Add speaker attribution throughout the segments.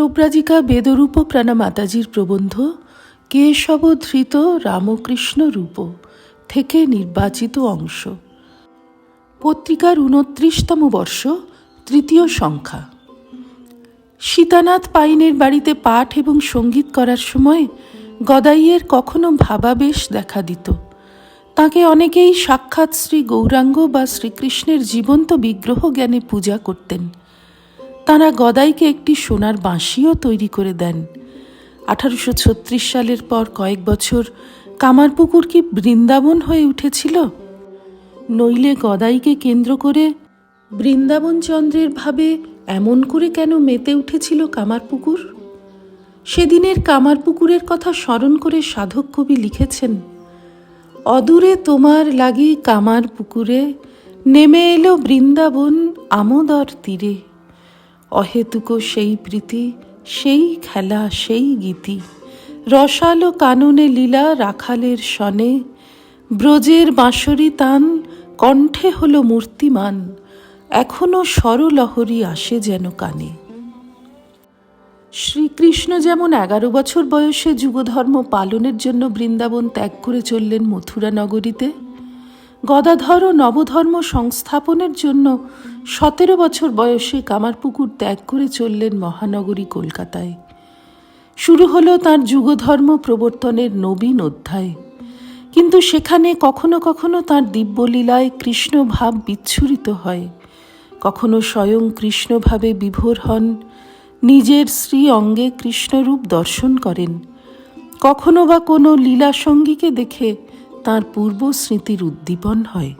Speaker 1: পরিব্রাজিকা বেদরূপ প্রাণমাতাজির প্রবন্ধ, কেশব ধৃত রামকৃষ্ণ রূপ থেকে নির্বাচিত অংশ। পত্রিকার উনত্রিশতম বর্ষ, তৃতীয় সংখ্যা। সীতানাথ পাইনের বাড়িতে পাঠ এবং সংগীত করার সময় গদাইয়ের কখনো ভাবাবেশ দেখা দিত। তাকে অনেকেই সাক্ষাৎ শ্রী গৌরাঙ্গ বা শ্রীকৃষ্ণের জীবন্ত বিগ্রহ জ্ঞানে পূজা করতেন। তাঁরা গদাইকে একটি সোনার বাঁশিও তৈরি করে দেন। আঠারোশো ছত্রিশ সালের পর কয়েক বছর কামারপুকুর কি বৃন্দাবন হয়ে উঠেছিল। নইলে গদাইকে কেন্দ্র করে বৃন্দাবন চন্দ্রের ভাবে এমন করে কেন মেতে উঠেছিল কামারপুকুর? সেদিনের কামারপুকুরের কথা স্মরণ করে সাধক কবি লিখেছেন, অদূরে তোমার লাগি কামার পুকুরে নেমে এলো বৃন্দাবন আমোদর তীরে। অহেতুক সেই প্রীতি, সেই খেলা, সেই গীতি। রসালো কাননে লীলা রাখালের সনে, ব্রজের বাঁশরি তান, কণ্ঠে হলো মূর্তিমান। এখনও স্বরলহরী আসে যেন কানে। শ্রীকৃষ্ণ যেমন এগারো বছর বয়সে যুগধর্ম পালনের জন্য বৃন্দাবন ত্যাগ করে চললেন মথুরা নগরীতে গদাধর ও নবধর্ম সংস্থাপনের জন্য সতেরো বছর বয়সে কামারপুকুর ত্যাগ করে চললেন মহানগরী কলকাতায়। শুরু হলো তার যুগধর্ম প্রবর্তনের নবীন অধ্যায়। কিন্তু সেখানে কখনো কখনো তার দিব্যলীলায় কৃষ্ণ ভাব বিচ্ছুরিত হয়। কখনো স্বয়ং কৃষ্ণভাবে বিভোর হন, নিজের শ্রী অঙ্গে কৃষ্ণরূপ দর্শন করেন। কখনো বা কোনো লীলা সঙ্গীকে দেখে তার পূর্ব স্মৃতির উদ্দীপন হয়।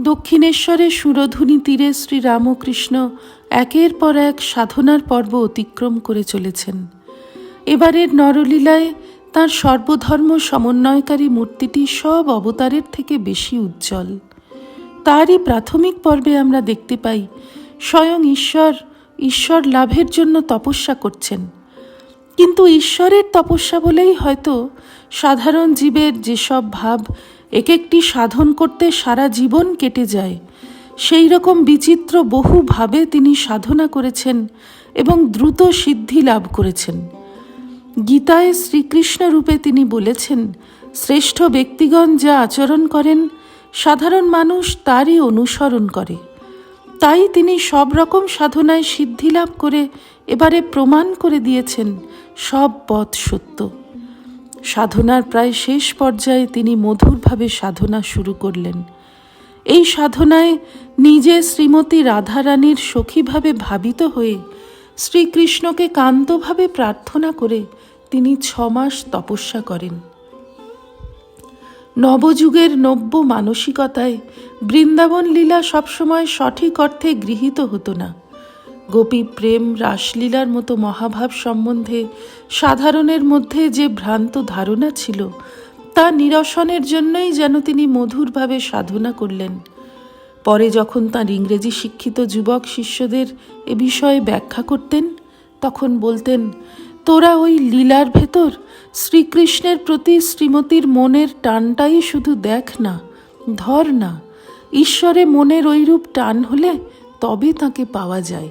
Speaker 1: দক্ষিণেশ্বরের সুরধুনী তীরে শ্রী রামকৃষ্ণ একের পর এক সাধনার পর্ব অতিক্রম করে চলেছেন। এবারের নরলীলায় তার সর্বধর্ম সমন্বয়কারী মূর্তিটি সব অবতারের থেকে বেশি উজ্জ্বল। তারই প্রাথমিক পর্বে আমরা দেখতে পাই, স্বয়ং ঈশ্বর ঈশ্বর লাভের জন্য তপস্যা করছেন। কিন্তু ঈশ্বরের তপস্যা বলেই হয়তো সাধারণ জীবের যেসব ভাব এক একটি সাধন করতে সারা জীবন কেটে যায়, সেই রকম বিচিত্র বহুভাবে তিনি সাধনা করেছেন এবং দ্রুত সিদ্ধি লাভ করেছেন। গীতায় শ্রীকৃষ্ণ রূপে তিনি বলেছেন, শ্রেষ্ঠ ব্যক্তিগণ যা আচরণ করেন, সাধারণ মানুষ তারই অনুসরণ করে। তাই তিনি সব রকম সাধনায় সিদ্ধি লাভ করে এবারে প্রমাণ করে দিয়েছেন সব পথ সত্য। সাধনার প্রায় শেষ পর্যায়ে তিনি মধুরভাবে সাধনা শুরু করলেন। এই সাধনায় নিজে শ্রীমতী রাধারানীর সখীভাবে ভাবিত হয়ে শ্রীকৃষ্ণকে কান্তভাবে প্রার্থনা করে তিনি ছমাস তপস্যা করেন। নবযুগের নব্য মানসিকতায় বৃন্দাবন লীলা সবসময় সঠিক অর্থে গৃহীত হতো না। গোপী প্রেম রাসলীলার মতো মহাভাব সম্বন্ধে সাধারণের মধ্যে যে ভ্রান্ত ধারণা ছিল, তা নিরসনের জন্যই যেন তিনি মধুরভাবে সাধনা করলেন। পরে যখন তার ইংরেজি শিক্ষিত যুবক শিষ্যদের এ বিষয়ে ব্যাখ্যা করতেন, তখন বলতেন, তোরা ওই লীলার ভেতর শ্রীকৃষ্ণের প্রতি শ্রীমতীর মনের টানটাই শুধু দেখ না, ধর না। ঈশ্বরে মনের ঐরূপ টান হলে তবে তাকে পাওয়া যায়।